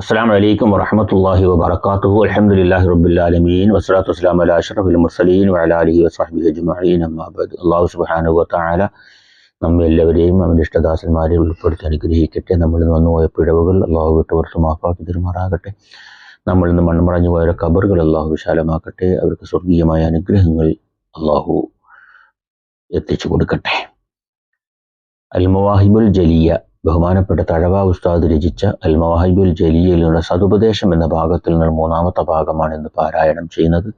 അസ്സാം വലൈക്കും വറഹമത്തല്ലാഹി വബർക്കാത്തുഹു അലഹമുല്ലാഹി റബ്ബുലാലമീൻ വസ്സലാത്തു വസ്സലാം അല അഷറഫുൽ മുർസലീൻ വഅലാലിഹി വസാഹി അജ്മഈൻ. അമ്മാബദ് അള്ളാഹു സുബ്ഹാനഹു വതആല നമ്മെ എല്ലാവരെയും അവന്റെ ഇഷ്ടദാസന്മാരെ ഉൾപ്പെടുത്തി അനുഗ്രഹിക്കട്ടെ. നമ്മളിൽ നിന്ന് വന്നുപോയ പിഴവുകൾ അള്ളാഹു വിട്ടുപുറത്ത് മാഫാക്കി തിരുമാറാകട്ടെ. നമ്മളിൽ നിന്ന് മൺമറഞ്ഞു പോയ കബറുകൾ അള്ളാഹു വിശാലമാക്കട്ടെ. അവർക്ക് സ്വർഗീയമായ അനുഗ്രഹങ്ങൾ അള്ളാഹു എത്തിച്ചു കൊടുക്കട്ടെ. അൽ മവാഹിബുൽ ജലിയ ബഹുമാനപ്പെട്ട തഴവ ഉസ്താദ് രചിച്ച അൽ മവാഹിബുൽ സതുപദേശം എന്ന ഭാഗത്തിൽ നിന്ന് മൂന്നാമത്തെ ഭാഗമാണ് ഇന്ന് പാരായണം ചെയ്യുന്നത്.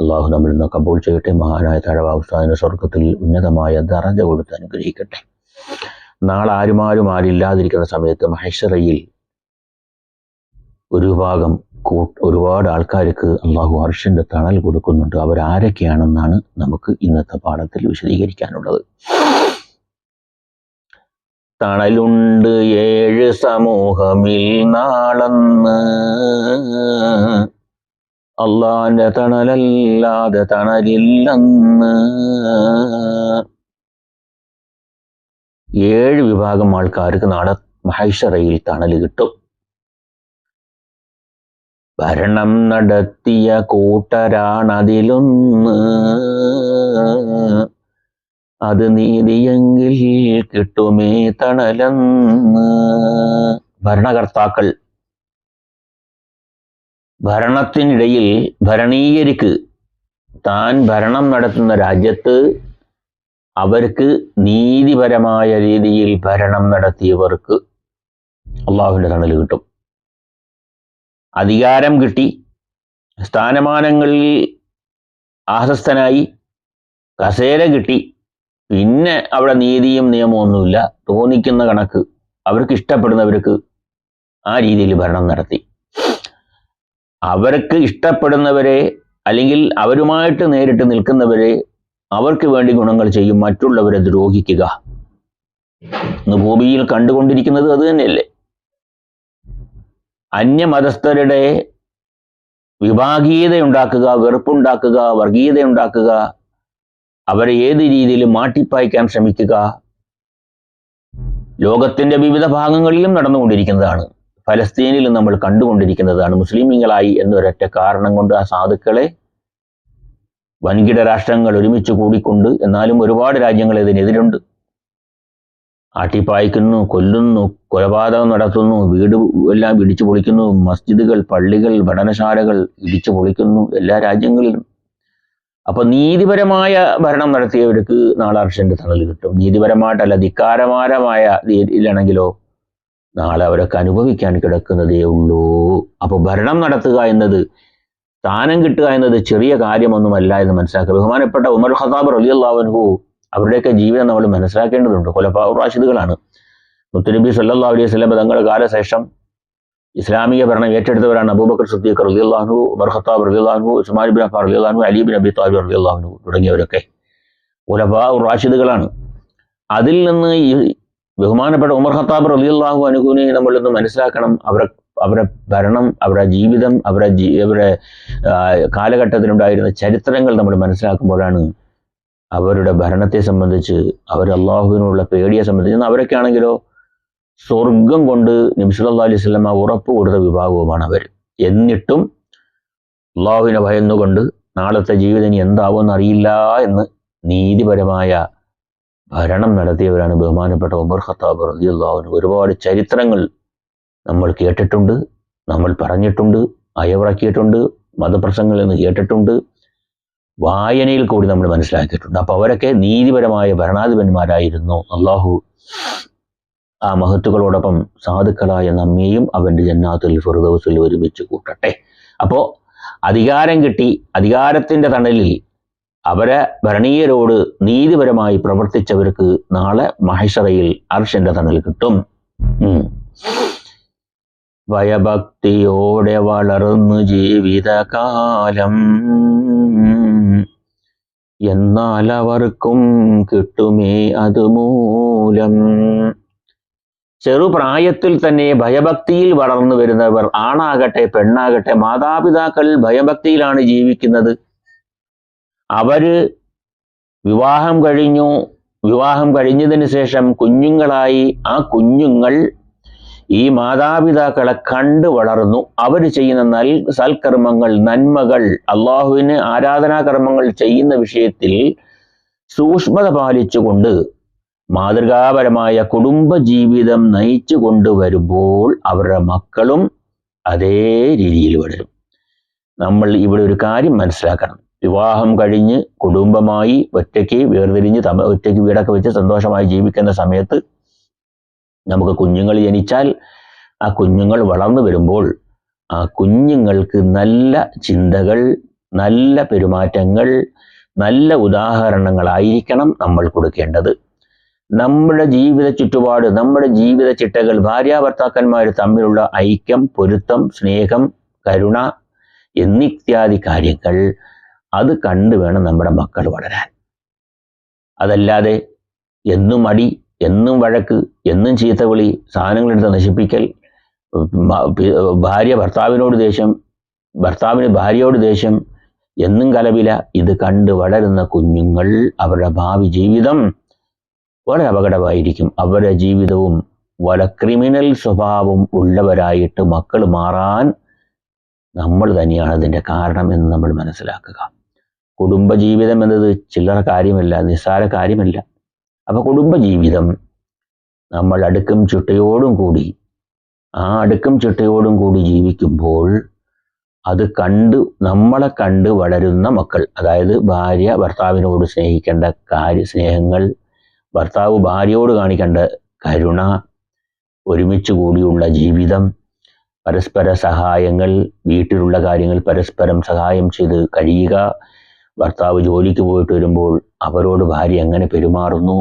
അള്ളാഹു നമ്മൾ നിന്ന് കബൂൾ ചെയ്യട്ടെ. മഹാനായ തഴവ ഉസ്താദിന്റെ സ്വർഗത്തിൽ ഉന്നതമായ ദറജ കൊടുത്ത് അനുഗ്രഹിക്കട്ടെ. നാളെ ആരുമാരും ആരില്ലാതിരിക്കുന്ന സമയത്ത് മഹേശ്വറയിൽ ഒരു ഭാഗം ഒരുപാട് ആൾക്കാർക്ക് അള്ളാഹു അർഷിന്റെ തണൽ കൊടുക്കുന്നുണ്ട്. അവരാരൊക്കെയാണെന്നാണ് നമുക്ക് ഇന്നത്തെ പാഠത്തിൽ വിശദീകരിക്കാനുള്ളത്. തണലുണ്ട് ഏഴ് സമൂഹമിൽ നാളന്ന്. അള്ളാന്റെ തണലല്ലാതെ തണലില്ലെന്ന്. ഏഴ് വിഭാഗം ആൾക്കാർക്ക് നാട മഹൈഷറയിൽ തണൽ കിട്ടും. ഭരണം നടത്തിയ കൂട്ടരാണതിലൊന്ന്. അത് നീതിയെങ്കിൽ കിട്ടുമേ തണലെന്ന്. ഭരണകർത്താക്കൾ ഭരണത്തിനിടയിൽ ഭരണീയർക്ക് താൻ ഭരണം നടത്തുന്ന രാജ്യത്ത് അവർക്ക് നീതിപരമായ രീതിയിൽ ഭരണം നടത്തിയവർക്ക് അള്ളാഹുവിന്റെ തണൽ കിട്ടും. അധികാരം കിട്ടി സ്ഥാനമാനങ്ങളിൽ ആഹസ്തനായി കസേര കിട്ടി പിന്നെ അവിടെ നീതിയും നിയമവും ഒന്നുമില്ല. തോന്നിക്കുന്ന കണക്ക് അവർക്ക് ഇഷ്ടപ്പെടുന്നവർക്ക് ആ രീതിയിൽ ഭരണം നടത്തി. അവർക്ക് ഇഷ്ടപ്പെടുന്നവരെ അല്ലെങ്കിൽ അവരുമായിട്ട് നേരിട്ട് നിൽക്കുന്നവരെ അവർക്ക് വേണ്ടി ഗുണങ്ങൾ ചെയ്യും. മറ്റുള്ളവരെ ദ്രോഹിക്കുക. ഇന്ന് ഭൂമിയിൽ കണ്ടുകൊണ്ടിരിക്കുന്നത് അത് തന്നെയല്ലേ? അന്യമതസ്ഥരുടെ വിഭാഗീയത ഉണ്ടാക്കുക വെറുപ്പുണ്ടാക്കുക വർഗീയത ഉണ്ടാക്കുക അവരെ ഏത് രീതിയിൽ മാറ്റിപ്പായിക്കാൻ ശ്രമിക്കുക. ലോകത്തിന്റെ വിവിധ ഭാഗങ്ങളിലും നടന്നുകൊണ്ടിരിക്കുന്നതാണ്. ഫലസ്തീനിൽ നമ്മൾ കണ്ടുകൊണ്ടിരിക്കുന്നതാണ് മുസ്ലിമീങ്ങളായി എന്നൊരൊറ്റ കാരണം കൊണ്ട് ആ സാധുക്കളെ വൻകിട രാഷ്ട്രങ്ങൾ ഒരുമിച്ച് കൂടിക്കൊണ്ട് എന്നാലും ഒരുപാട് രാജ്യങ്ങൾ ഇതിനെതിരുണ്ട്. ആട്ടിപ്പായ്ക്കുന്നു കൊല്ലുന്നു കൊലപാതകം നടത്തുന്നു വീട് എല്ലാം ഇടിച്ചു പൊളിക്കുന്നു മസ്ജിദുകൾ പള്ളികൾ പഠനശാലകൾ ഇടിച്ചു പൊളിക്കുന്നു എല്ലാ രാജ്യങ്ങളിലും. അപ്പൊ നീതിപരമായ ഭരണം നടത്തിയവർക്ക് നാളെ അർഷന്റെ തണൽ കിട്ടും. നീതിപരമായിട്ടല്ല ധിക്കാരമാരമായ രീതിയിലാണെങ്കിലോ നാളെ അവരൊക്കെ അനുഭവിക്കാൻ കിടക്കുന്നതേ ഉള്ളൂ. അപ്പൊ ഭരണം നടത്തുക എന്നത് സ്ഥാനം കിട്ടുക എന്നത് ചെറിയ കാര്യമൊന്നുമല്ല എന്ന് മനസ്സിലാക്കുക. ബഹുമാനപ്പെട്ട ഉമർ ഖത്താബ് അള്ളാഹുൻഹു അവരുടെയൊക്കെ ജീവിതം നമ്മൾ മനസ്സിലാക്കേണ്ടതുണ്ട്. കൊലപാ റാഷിദുകളാണ്. മുത്തുനബി സല്ലാ അലൈഹി സ്വലം തങ്ങളുടെ കാലശേഷം ഇസ്ലാമിക ഭരണം ഏറ്റെടുത്തവരാണ് അബൂബക്കർ സുദ്ദീഖ് റലിയല്ലാഹു ഉമർ ഖത്താബ് റലിയല്ലാഹു ഉസ്മാൻ ബിൻ അഫാർ റലിയല്ലാഹു അലി ബിൻ അബി താബി റലിയല്ലാഹു തുടങ്ങിയവരൊക്കെ. ഉലഫാ റാഷിദുകളാണ്. അതിൽ നിന്ന് ഈ ബഹുമാനപ്പെട്ട ഉമർ ഖത്താബ് റലിയല്ലാഹു അനുകൂനെ നമ്മളിന്ന് മനസ്സിലാക്കണം. അവരെ അവരുടെ ഭരണം അവരുടെ ജീവിതം അവരുടെ ജീ അവരുടെ കാലഘട്ടത്തിലുണ്ടായിരുന്ന ചരിത്രങ്ങൾ നമ്മൾ മനസ്സിലാക്കുമ്പോഴാണ് അവരുടെ ഭരണത്തെ സംബന്ധിച്ച് അവർ അള്ളാഹുവിനുള്ള പേടിയെ സംബന്ധിച്ച് അവരൊക്കെ ആണെങ്കിലോ സ്വർഗം കൊണ്ട് നബിസുല്ലാ അലൈഹി സ്വലമ ഉറപ്പ് കൊടുത്ത വിഭാഗവുമാണ് അവർ. എന്നിട്ടും അള്ളാഹുവിനെ ഭയന്നുകൊണ്ട് നാളത്തെ ജീവിതം ഇനി എന്താവുമെന്ന് അറിയില്ല എന്ന് നീതിപരമായ ഭരണം നടത്തിയവരാണ് ബഹുമാനപ്പെട്ട ഉമർ ഖത്താബ് റളിയല്ലാഹു ഒരുപാട് ചരിത്രങ്ങൾ നമ്മൾ കേട്ടിട്ടുണ്ട് നമ്മൾ പറഞ്ഞിട്ടുണ്ട് അയവിറക്കിയിട്ടുണ്ട് മതപ്രസംഗങ്ങളിൽ നിന്ന് കേട്ടിട്ടുണ്ട് വായനയിൽ കൂടി നമ്മൾ മനസ്സിലാക്കിയിട്ടുണ്ട്. അപ്പോൾ അവരൊക്കെ നീതിപരമായ ഭരണാധിപന്മാരായിരുന്നു. അള്ളാഹു ആ മഹത്തുക്കളോടൊപ്പം സാധുക്കളായ നമ്മെയും അവന്റെ ജന്നാത്തുൽ ഫിർദൗസിൽ ഒരുമിച്ച് കൂട്ടട്ടെ. അപ്പോൾ അധികാരം കിട്ടി അധികാരത്തിന്റെ തണലിൽ അവരെ ഭരണീയരോട് നീതിപരമായി പ്രവർത്തിച്ചവർക്ക് നാളെ മഹിഷറയിൽ അർഷന്റെ തണൽ കിട്ടും. ഭയഭക്തിയോടെ വളർന്നു ജീവിതകാലം. എന്നാൽ അവർക്കും കിട്ടുമേ അതുമൂലം. ചെറുപ്രായത്തിൽ തന്നെ ഭയഭക്തിയിൽ വളർന്നു വരുന്നവർ ആണാകട്ടെ പെണ്ണാകട്ടെ മാതാപിതാക്കൾ ഭയഭക്തിയിലാണ് ജീവിക്കുന്നത്. അവർ വിവാഹം കഴിഞ്ഞു. വിവാഹം കഴിഞ്ഞതിന് ശേഷം കുഞ്ഞുങ്ങളായി ആ കുഞ്ഞുങ്ങൾ ഈ മാതാപിതാക്കളെ കണ്ടു വളർന്നു. അവർ ചെയ്യുന്ന നൽ സൽക്കർമ്മങ്ങൾ നന്മകൾ അള്ളാഹുവിന് ആരാധനാകർമ്മങ്ങൾ ചെയ്യുന്ന വിഷയത്തിൽ സൂക്ഷ്മത പാലിച്ചുകൊണ്ട് മാതൃകാപരമായ കുടുംബ ജീവിതം നയിച്ചു കൊണ്ടുവരുമ്പോൾ അവരുടെ മക്കളും അതേ രീതിയിൽ വളരും. നമ്മൾ ഇവിടെ ഒരു കാര്യം മനസ്സിലാക്കണം. വിവാഹം കഴിഞ്ഞ് കുടുംബമായി ഒറ്റയ്ക്ക് വേർതിരിഞ്ഞ് തമ ഒറ്റയ്ക്ക് വീടൊക്കെ വെച്ച് സന്തോഷമായി ജീവിക്കുന്ന സമയത്ത് നമുക്ക് കുഞ്ഞുങ്ങൾ ജനിച്ചാൽ ആ കുഞ്ഞുങ്ങൾ വളർന്നു വരുമ്പോൾ ആ കുഞ്ഞുങ്ങൾക്ക് നല്ല ചിന്തകൾ നല്ല പെരുമാറ്റങ്ങൾ നല്ല ഉദാഹരണങ്ങളായിരിക്കണം നമ്മൾ കൊടുക്കേണ്ടത്. നമ്മുടെ ജീവിത ചുറ്റുപാട് നമ്മുടെ ജീവിത ചിട്ടകൾ ഭാര്യാഭർത്താക്കന്മാർ തമ്മിലുള്ള ഐക്യം പൊരുത്തം സ്നേഹം കരുണ എന്നിത്യാദി കാര്യങ്ങൾ അത് കണ്ടു വേണം നമ്മുടെ മക്കൾ വളരാൻ. അതല്ലാതെ എന്നും അടി എന്നും വഴക്ക് എന്നും ചീത്തവിളി സാധനങ്ങളെടുത്ത് നശിപ്പിക്കൽ ഭാര്യ ഭർത്താവിനോട് ദേഷ്യം ഭർത്താവിന് ഭാര്യയോട് ദേഷ്യം എന്നും കലവില ഇത് കണ്ട് വളരുന്ന കുഞ്ഞുങ്ങൾ അവരുടെ ഭാവി ജീവിതം വളരെ അപകടമായിരിക്കും. അവരുടെ ജീവിതവും വല ക്രിമിനൽ സ്വഭാവം ഉള്ളവരായിട്ട് മക്കൾ മാറാൻ നമ്മൾ തന്നെയാണ് അതിന്റെ കാരണം എന്ന് നമ്മൾ മനസ്സിലാക്കുക. കുടുംബജീവിതം എന്നത് ചില്ലറ കാര്യമല്ല നിസ്സാര കാര്യമല്ല. അപ്പോൾ കുടുംബജീവിതം നമ്മൾ അടുക്കും ചിട്ടയോടും കൂടി ആ അടുക്കും ചിട്ടയോടും കൂടി ജീവിക്കുമ്പോൾ അത് കണ്ട് നമ്മളെ കണ്ട് വളരുന്ന മക്കൾ അതായത് ഭാര്യ ഭർത്താവിനോട് സ്നേഹിക്കേണ്ട കാര്യ സ്നേഹങ്ങൾ ഭർത്താവ് ഭാര്യയോട് കാണിക്കേണ്ട കരുണ ഒരുമിച്ച് കൂടിയുള്ള ജീവിതം പരസ്പര സഹായങ്ങൾ വീട്ടിലുള്ള കാര്യങ്ങൾ പരസ്പരം സഹായം ചെയ്ത് കഴിയുക. ഭർത്താവ് ജോലിക്ക് പോയിട്ട് വരുമ്പോൾ അവരോട് ഭാര്യ എങ്ങനെ പെരുമാറുന്നു?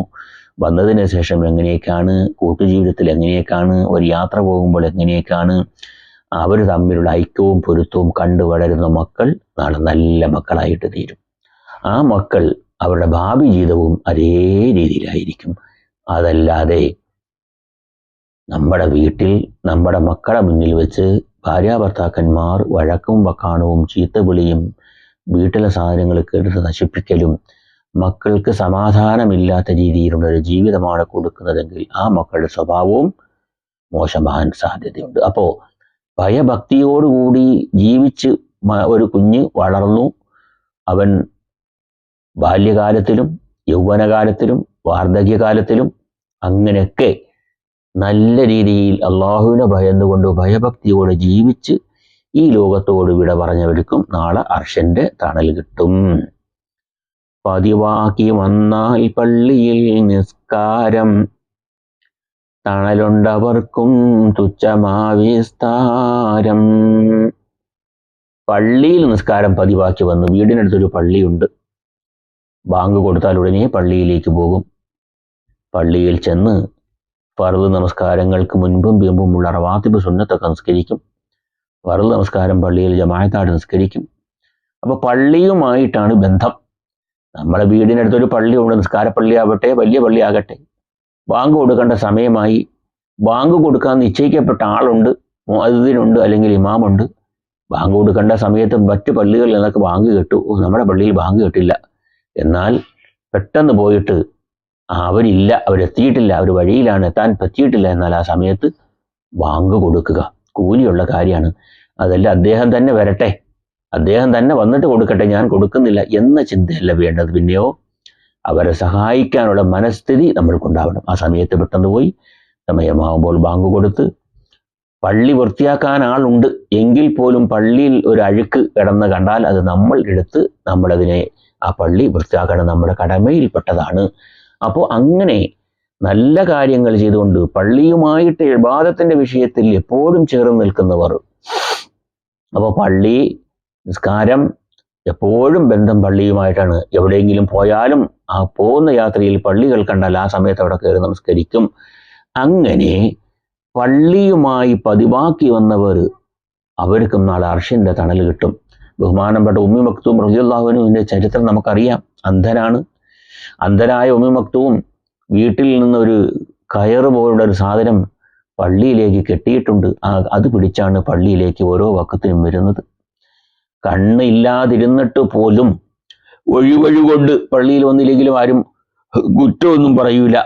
വന്നതിന് ശേഷം എങ്ങനെയൊക്കെയാണ്? കൂട്ടുജീവിതത്തിൽ എങ്ങനെയൊക്കെയാണ്? ഒരു യാത്ര പോകുമ്പോൾ എങ്ങനെയൊക്കെയാണ്? അവർ തമ്മിലുള്ള ഐക്യവും പൊരുത്തവും കണ്ടു വളരുന്ന മക്കൾ നാളെ നല്ല മക്കളായിട്ട് തീരും. ആ മക്കൾ അവരുടെ ഭാവി ജീവിതവും അതേ രീതിയിലായിരിക്കും. അതല്ലാതെ നമ്മുടെ വീട്ടിൽ നമ്മുടെ മക്കളെ മുന്നിൽ വെച്ച് ഭാര്യാഭർത്താക്കന്മാർ വഴക്കും വക്കാണവും ചീത്തവിളിയും വീട്ടിലെ സാധനങ്ങൾ കേട്ട് നശിപ്പിക്കലും മക്കൾക്ക് സമാധാനമില്ലാത്ത രീതിയിലുള്ള ഒരു ജീവിതമാണ് കൊടുക്കുന്നതെങ്കിൽ ആ മക്കളുടെ സ്വഭാവവും മോശമാകാൻ സാധ്യതയുണ്ട്. അപ്പോൾ ഭയഭക്തിയോടുകൂടി ജീവിച്ച് ഒരു കുഞ്ഞ് വളർന്നു. അവൻ ബാല്യകാലത്തിലും യൗവനകാലത്തിലും വാർദ്ധക്യകാലത്തിലും അങ്ങനെയൊക്കെ നല്ല രീതിയിൽ അള്ളാഹുവിനെ ഭയന്നുകൊണ്ട് ഭയഭക്തിയോടെ ജീവിച്ച് ഈ ലോകത്തോട് വിട പറഞ്ഞവർക്കും നാളെ അർഷന്റെ തണൽ കിട്ടും. പതിവാക്കി വന്നാൽ പള്ളിയിൽ നിസ്കാരം. തണലുണ്ടവർക്കും തുച്ഛമാവിസ്താരം. പള്ളിയിൽ നിസ്കാരം പതിവാക്കി വന്നു. വീടിനടുത്തൊരു പള്ളിയുണ്ട്. ബാങ്ക് കൊടുത്താൽ ഉടനെ പള്ളിയിലേക്ക് പോകും. പള്ളിയിൽ ചെന്ന് ഫർദ് നമസ്കാരങ്ങൾക്ക് മുൻപും പിമ്പുമുള്ള റവാത്തിബ് സുന്നത്തൊക്കെ നിസ്കരിക്കും. ഫർദ് നമസ്കാരം പള്ളിയിൽ ജമായത്തായിട്ട് നിസ്കരിക്കും. അപ്പോൾ പള്ളിയുമായിട്ടാണ് ബന്ധം. നമ്മുടെ വീടിനടുത്തൊരു പള്ളിയുണ്ട് നിസ്കാരപ്പള്ളി ആവട്ടെ വലിയ പള്ളി ആകട്ടെ ബാങ്ക് കൊടുക്കേണ്ട സമയമായി. ബാങ്ക് കൊടുക്കാൻ നിശ്ചയിക്കപ്പെട്ട ആളുണ്ട് മുഅദ്ദിനുണ്ട് അല്ലെങ്കിൽ ഇമാമുണ്ട്. ബാങ്ക് കൊടുക്കേണ്ട സമയത്ത് മറ്റു പള്ളികളിൽ നിന്നൊക്കെ ബാങ്ക് കേട്ടു. നമ്മുടെ പള്ളിയിൽ ബാങ്ക് കേട്ടില്ല. എന്നാൽ പെട്ടെന്ന് പോയിട്ട് അവരില്ല അവരെത്തിയിട്ടില്ല അവർ വഴിയിലാണ് എത്താൻ പറ്റിയിട്ടില്ല എന്നാൽ ആ സമയത്ത് വാങ്ങു കൊടുക്കുക. കൂലിയുള്ള കാര്യമാണ്. അതല്ല അദ്ദേഹം തന്നെ വരട്ടെ. അദ്ദേഹം തന്നെ വന്നിട്ട് കൊടുക്കട്ടെ ഞാൻ കൊടുക്കുന്നില്ല എന്ന ചിന്തയല്ല വേണ്ടത്. പിന്നെയോ അവരെ സഹായിക്കാനുള്ള മനസ്ഥിതി നമ്മൾക്കുണ്ടാവണം. ആ സമയത്ത് പെട്ടെന്ന് പോയി സമയമാകുമ്പോൾ ബാങ്ക് കൊടുത്ത് പള്ളി വൃത്തിയാക്കാൻ ആളുണ്ട്. എങ്കിൽ പോലും പള്ളിയിൽ ഒരു അഴുക്ക് കിടന്ന് കണ്ടാൽ അത് നമ്മൾ എടുത്ത് നമ്മളതിനെ ആ പള്ളി വൃത്തിയാക്കണം നമ്മുടെ കടമയിൽപ്പെട്ടതാണ്. അപ്പോൾ അങ്ങനെ നല്ല കാര്യങ്ങൾ ചെയ്തുകൊണ്ട് പള്ളിയുമായിട്ട് വിവാദത്തിന്റെ വിഷയത്തിൽ എപ്പോഴും ചേർന്ന് നിൽക്കുന്നവർ. അപ്പോൾ പള്ളി നിസ്കാരം എപ്പോഴും ബന്ധം പള്ളിയുമായിട്ടാണ്. എവിടെയെങ്കിലും പോയാലും ആ പോകുന്ന യാത്രയിൽ പള്ളികൾ കണ്ടാൽ ആ സമയത്ത് അവിടെ കയറി നമസ്കരിക്കും. അങ്ങനെ പള്ളിയുമായി പതിവാക്കി വന്നവർ അവർക്കും നാളെ അർഷിന്റെ തണൽ കിട്ടും. ബഹുമാനപ്പെട്ട ഉമ്മി മക്തൂം റഹിയുള്ളാഹുവിനുവിന്റെ ചരിത്രം നമുക്കറിയാം. അന്ധനാണ് അന്ധനായ ഉമ്മി മക്തൂം വീട്ടിൽ നിന്നൊരു കയറ് പോലുള്ള ഒരു സാധനം പള്ളിയിലേക്ക് കെട്ടിയിട്ടുണ്ട്. അത് പിടിച്ചാണ് പള്ളിയിലേക്ക് ഓരോ വക്കത്തിനും വരുന്നത്. കണ്ണ് ഇല്ലാതിരുന്നിട്ട് പോലും ഒഴിവഴി കൊണ്ട് പള്ളിയിൽ വന്നില്ലെങ്കിലും ആരും കുറ്റമൊന്നും പറയൂല.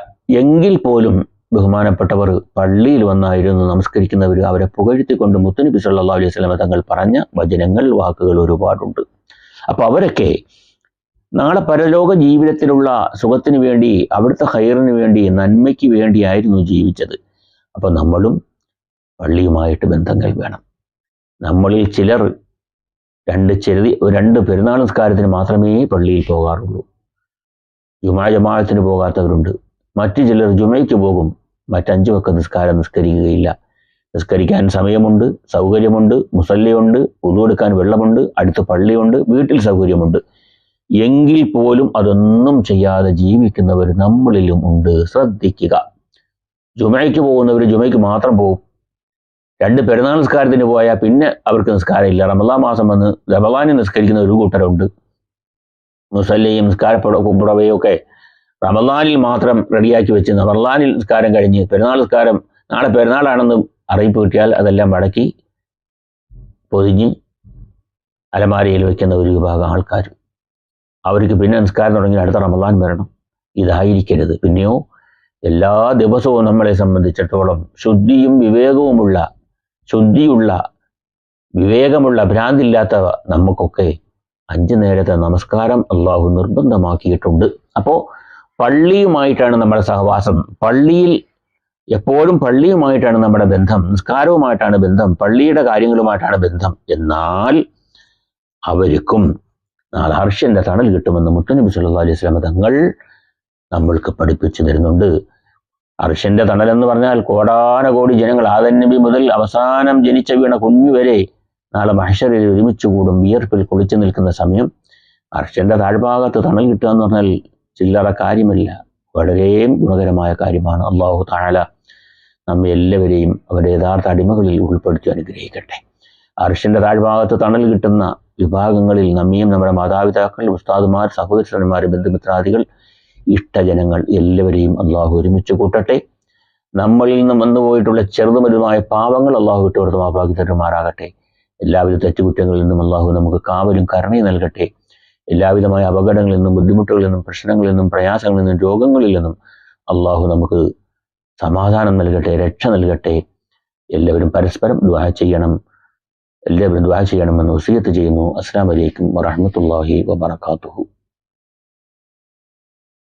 എങ്കിൽ പോലും ബഹുമാനപ്പെട്ടവർ പള്ളിയിൽ വന്നായിരുന്നു നമസ്കരിക്കുന്നവർ അവരെ പുകഴ്ത്തിക്കൊണ്ട് മുത്തനബി സല്ലാ അലൈഹി സ്വലമ തങ്ങൾ പറഞ്ഞ വചനങ്ങൾ വാക്കുകൾ ഒരുപാടുണ്ട്. അപ്പോൾ അവരൊക്കെ നാളെ പരലോക ജീവിതത്തിലുള്ള സുഖത്തിന് വേണ്ടി അവിടുത്തെ ഹൈറിന് വേണ്ടി നന്മയ്ക്ക് വേണ്ടിയായിരുന്നു ജീവിച്ചത്. അപ്പോൾ നമ്മളും പള്ളിയുമായിട്ട് ബന്ധങ്ങൾ വേണം. നമ്മളിൽ ചിലർ രണ്ട് ചെറിയ രണ്ട് പെരുന്നാൾ നിസ്കാരത്തിന് മാത്രമേ പള്ളിയിൽ പോകാറുള്ളൂ. ജുമാ ജമാഅത്തിന് പോകാത്തവരുണ്ട്. മറ്റു ചിലർ ജുമയ്ക്ക് പോകും. മറ്റഞ്ചു വക്ക നിസ്കാരം നിസ്കരിക്കുകയില്ല. നിസ്കരിക്കാൻ സമയമുണ്ട് സൗകര്യമുണ്ട് മുസല്ലയുണ്ട് ഉതുവെടുക്കാൻ വെള്ളമുണ്ട് അടുത്ത് പള്ളിയുണ്ട് വീട്ടിൽ സൗകര്യമുണ്ട്. എങ്കിൽ പോലും അതൊന്നും ചെയ്യാതെ ജീവിക്കുന്നവർ നമ്മളിലും ഉണ്ട്. ശ്രദ്ധിക്കുക. ജുമയ്ക്ക് പോകുന്നവർ ജുമയ്ക്ക് മാത്രം പോകും രണ്ട് പെരുന്നാൾ നിസ്കാരത്തിന് പോയാൽ പിന്നെ അവർക്ക് നിസ്കാരമില്ല. റമദാ മാസം വന്ന് റമദാനിൽ നിസ്കരിക്കുന്ന ഒരു കൂട്ടരുണ്ട്. മുസല്ലയും നിസ്കാരപ്പുറവയും ഒക്കെ റമദാനിൽ മാത്രം റെഡിയാക്കി വെച്ച് റമദാനിൽ നിസ്കാരം കഴിഞ്ഞ് പെരുന്നാൾ നിസ്കാരം നാളെ പെരുന്നാളാണെന്ന് അറിയിപ്പ് കിട്ടിയാൽ അതെല്ലാം മടക്കി പൊതിഞ്ഞ് അലമാരയിൽ വെക്കുന്ന ഒരു വിഭാഗം ആൾക്കാർ. അവർക്ക് പിന്നെ നിസ്കാരം തുടങ്ങി അടുത്ത റമദാൻ വരണം. ഇതായിരിക്കരുത്. പിന്നെയോ എല്ലാ ദിവസവും നമ്മളെ സംബന്ധിച്ചിടത്തോളം ശുദ്ധിയും വിവേകവുമുള്ള ശുദ്ധിയുള്ള വിവേകമുള്ള ഭ്രാന്തില്ലാത്തവ നമുക്കൊക്കെ അഞ്ചു നേരത്തെ നമസ്കാരം അള്ളാഹു നിർബന്ധമാക്കിയിട്ടുണ്ട്. അപ്പോൾ പള്ളിയുമായിട്ടാണ് നമ്മുടെ സഹവാസം. പള്ളിയിൽ എപ്പോഴും പള്ളിയുമായിട്ടാണ് നമ്മുടെ ബന്ധം. നിസ്കാരവുമായിട്ടാണ് ബന്ധം. പള്ളിയുടെ കാര്യങ്ങളുമായിട്ടാണ് ബന്ധം. എന്നാൽ അവർക്കും നാളെ ഹർഷന്റെ തണൽ കിട്ടുമെന്ന് മുത്തനബി സല്ലാ അലൈഹി സ്വലാം തങ്ങൾ നമ്മൾക്ക് പഠിപ്പിച്ചു തരുന്നുണ്ട്. അർഷന്റെ തണൽ എന്ന് പറഞ്ഞാൽ കോടാനകോടി ജനങ്ങൾ ആദൻ നബി മുതൽ അവസാനം ജനിച്ച വീണ കുഞ്ഞു വരെ നാളെ മഹഷറിൽ ഒരുമിച്ച് കൂടും വിയർപ്പിൽ കുളിച്ചു നിൽക്കുന്ന സമയം അർഷന്റെ താഴ്ഭാഗത്ത് തണൽ കിട്ടുക എന്ന് പറഞ്ഞാൽ ചില്ലറ കാര്യമല്ല. വളരെ ഗുണകരമായ കാര്യമാണ് അള്ളാഹു താഴല നമ്മെ എല്ലാവരെയും അവരുടെ യഥാർത്ഥ അടിമകളിൽ ഉൾപ്പെടുത്തി അനുഗ്രഹിക്കട്ടെ. അർഷന്റെ താഴ്ഭാഗത്ത് തണൽ കിട്ടുന്ന വിഭാഗങ്ങളിൽ നമ്മയും നമ്മുടെ മാതാപിതാക്കൾ ഉസ്താദുമാർ സഹോദരന്മാർ ബന്ധുമിത്രാദികൾ ഇഷ്ടജനങ്ങൾ എല്ലാവരെയും അള്ളാഹു ഒരുമിച്ച് കൂട്ടട്ടെ. നമ്മളിൽ നിന്നും വന്നുപോയിട്ടുള്ള ചെറുതുമലുമായ പാവങ്ങൾ അള്ളാഹു മാപ്പാക്കി തരുമാറാകട്ടെ എല്ലാവിധ തെറ്റുകുറ്റങ്ങളിൽ നിന്നും അള്ളാഹു നമുക്ക് കാവലും കരുണയും നൽകട്ടെ. എല്ലാവിധമായ അപകടങ്ങളിൽ നിന്നും ബുദ്ധിമുട്ടുകളിൽ നിന്നും പ്രശ്നങ്ങളിൽ നിന്നും പ്രയാസങ്ങളിൽ നിന്നും രോഗങ്ങളിൽ നിന്നും അള്ളാഹു നമുക്ക് സമാധാനം നൽകട്ടെ രക്ഷ നൽകട്ടെ. എല്ലാവരും പരസ്പരം ദ്വാ ചെയ്യണം. എല്ലാവരും ദ്വാ ചെയ്യണമെന്ന് വസീയത്ത് ചെയ്യുന്നു. അസ്സാം വലൈക്കും വറഹമത്തല്ലാഹി വബർക്കാത്തുഹു